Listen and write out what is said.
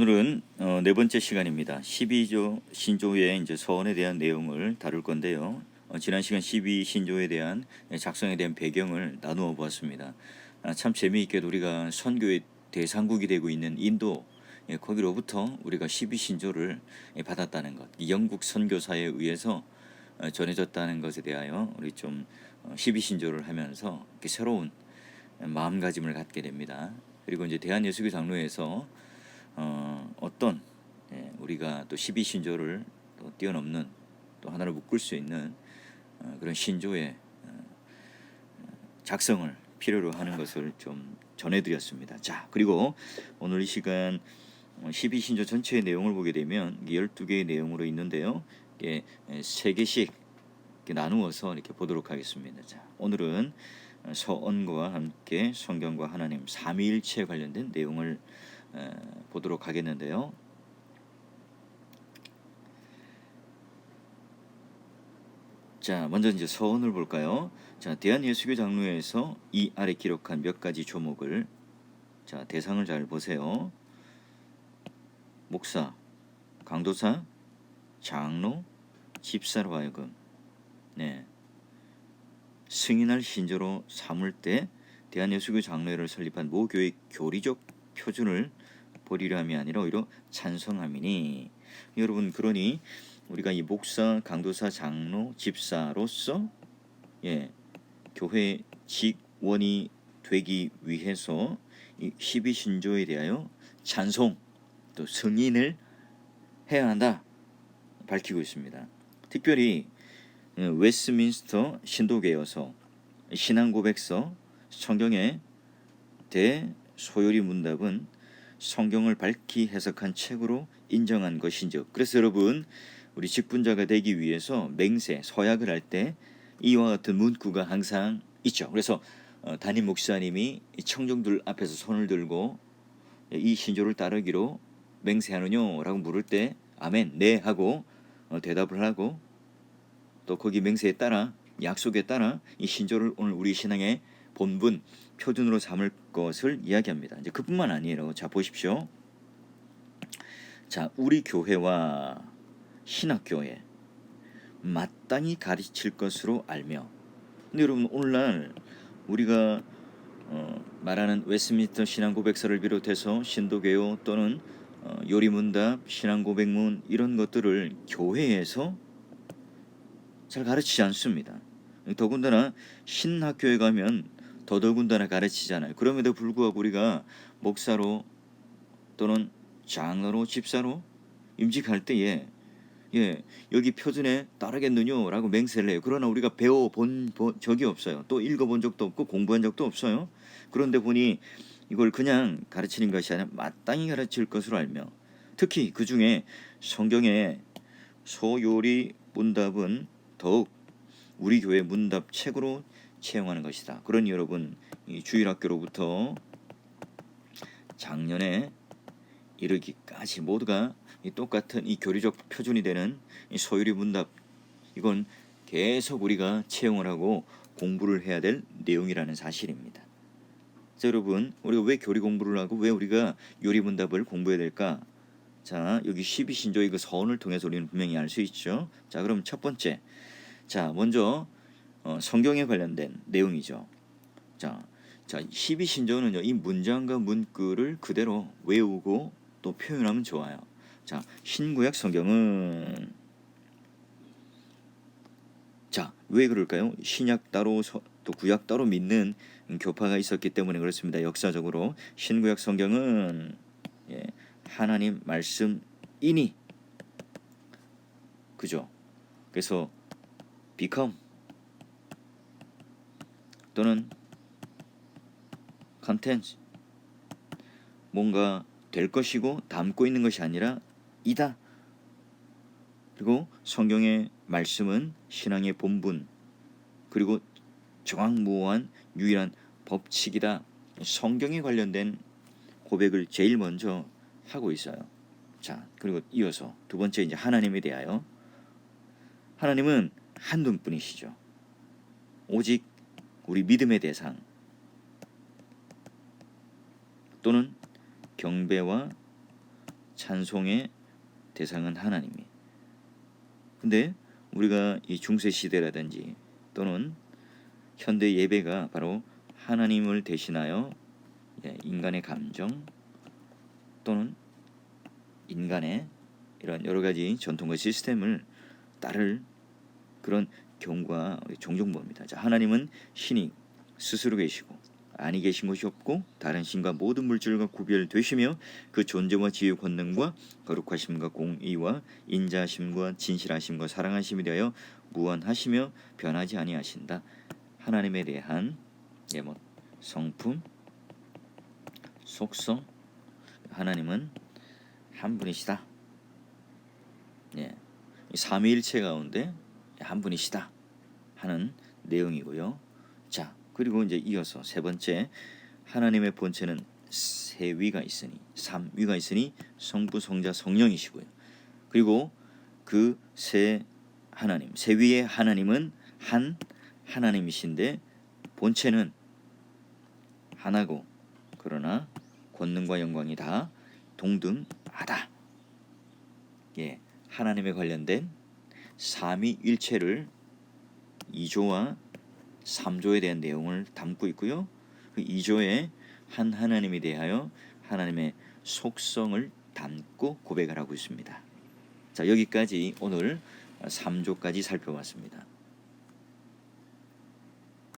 오늘은 어, 네 번째 시간입니다. 12조 신조의 이제 서원에 대한 내용을 다룰 건데요. 어, 지난 시간 12 신조에 대한 작성에 대한 배경을 나누어 보았습니다. 아, 참 재미있게도 우리가 선교의 대상국이 되고 있는 인도 예, 거기로부터 우리가 12 신조를 예, 받았다는 것, 이 영국 선교사에 의해서 어, 전해졌다는 것에 대하여 우리 좀 어, 12 신조를 하면서 이렇게 새로운 마음가짐을 갖게 됩니다. 그리고 이제 대한예수교 장로에서 어, 어떤 예, 우리가 또 12신조를 또 뛰어넘는 또 하나를 묶을 수 있는 어, 그런 신조의 어, 작성을 필요로 하는 것을 좀 전해드렸습니다. 자 그리고 오늘 이 시간 12신조 전체의 내용을 보게 되면 12개의 내용으로 있는데요. 이게 세 개씩 이렇게 나누어서 이렇게 보도록 하겠습니다. 자 오늘은 서언과 함께 성경과 하나님 삼위일체에 관련된 내용을 에, 보도록 하겠는데요. 자, 먼저 이제 서원을 볼까요? 자, 대한예수교 장로에서 이 아래 기록한 몇 가지 조목을 자, 대상을 잘 보세요. 목사, 강도사, 장로, 집사로 하여금 네. 승인할 신조로 삼을 때 대한예수교 장로회를 설립한 모 교회 교리적 표준을 버리려 함이 아니라 오히려 찬성함이니 여러분 그러니 우리가 이 목사, 강도사, 장로, 집사로서 예 교회 직원이 되기 위해서 이 12신조에 대하여 찬송 또 승인을 해야 한다 밝히고 있습니다. 특별히 어, 웨스민스터 신도계여서 신앙고백서 성경의 대 소요리 문답은 성경을 밝히 해석한 책으로 인정한 것인즉 그래서 여러분 우리 직분자가 되기 위해서 맹세 서약을 할 때 이와 같은 문구가 항상 있죠. 그래서 어, 담임 목사님이 이 청중들 앞에서 손을 들고 이 신조를 따르기로 맹세하느냐라고 물을 때 아멘 네 하고 어, 대답을 하고 또 거기 맹세에 따라 약속에 따라 이 신조를 오늘 우리 신앙의 본분 표준으로 삼을 것을 이야기합니다. 이제 그뿐만 아니에요. 자 보십시오. 자 우리 교회와 신학교에 마땅히 가르칠 것으로 알며 근데 여러분 오늘날 우리가 어, 말하는 웨스민스터 신앙고백서를 비롯해서 신도개요 또는 어, 요리문답 신앙고백문 이런 것들을 교회에서 잘 가르치지 않습니다. 더군다나 신학교에 가면 더더군다나 가르치잖아요. 그럼에도 불구하고 우리가 목사로 또는 장로로 집사로 임직할 때에 예 여기 표준에 따르겠느냐라고 맹세를 해요. 그러나 우리가 배워본 본 적이 없어요. 또 읽어본 적도 없고 공부한 적도 없어요. 그런데 보니 이걸 그냥 가르치는 것이 아니라 마땅히 가르칠 것으로 알며 특히 그 중에 성경의 소요리 문답은 더욱 우리 교회 문답 책으로 채용하는 것이다. 그러니 여러분 이 주일학교로부터 작년에 이르기까지 모두가 이 똑같은 이 교리적 표준이 되는 이 소유리 문답 이건 계속 우리가 채용을 하고 공부를 해야 될 내용이라는 사실입니다. 자, 여러분 우리가 왜 교리 공부를 하고 왜 우리가 요리 문답을 공부해야 될까? 자 여기 12신조의 그 서원을 통해서 우리는 분명히 알 수 있죠. 자 그럼 첫 번째 자 먼저 어, 성경에 관련된 내용이죠. 자, 자 12신조는요 이 문장과 문구를 그대로 외우고 또 표현하면 좋아요. 자 신구약 성경은 자 왜 그럴까요? 신약 따로 서, 또 구약 따로 믿는 교파가 있었기 때문에 그렇습니다. 역사적으로 신구약 성경은 예, 하나님 말씀이니 그죠? 그래서 become 또는 content 뭔가 될 것이고 담고 있는 것이 아니라 이다. 그리고 성경의 말씀은 신앙의 본분 그리고 정확무한 유일한 법칙이다. 성경에 관련된 고백을 제일 먼저 하고 있어요. 자, 그리고 이어서 두 번째 이제 하나님에 대하여 하나님은 한 분뿐이시죠. 오직 우리 믿음의 대상 또는 경배와 찬송의 대상은 하나님이. 근데 우리가 이 중세 시대라든지 또는 현대 예배가 바로 하나님을 대신하여 예, 인간의 감정 또는 인간의 이런 여러 가지 전통과 시스템을 따를 그런 경우가 종종 봅니다. 자, 하나님은 신이 스스로 계시고 아니 계신 것이 없고 다른 신과 모든 물질과 구별되시며 그 존재와 지혜 권능과 거룩하심과 공의와 인자하심과 진실하심과 사랑하심에 대하여 무한하시며 변하지 아니하신다. 하나님에 대한 예 뭐 성품, 속성, 하나님은 한 분이시다. 예, 이 삼위일체 가운데 한 분이시다 하는 내용이고요. 자, 그리고 이제 이어서 세 번째 하나님의 본체는 세 위가 있으니 삼위가 있으니 성부, 성자, 성령이시고요. 그리고 그 세 하나님, 세 위의 하나님은 한 하나님이신데 본체는 하나고 그러나 권능과 영광이 다 동등하다. 예, 하나님에 관련된 삼위일체를 2조와 3조에 대한 내용을 담고 있고요. 그 2조에 한 하나님에 대하여 하나님의 속성을 담고 고백을 하고 있습니다. 자, 여기까지 오늘 3조까지 살펴봤습니다.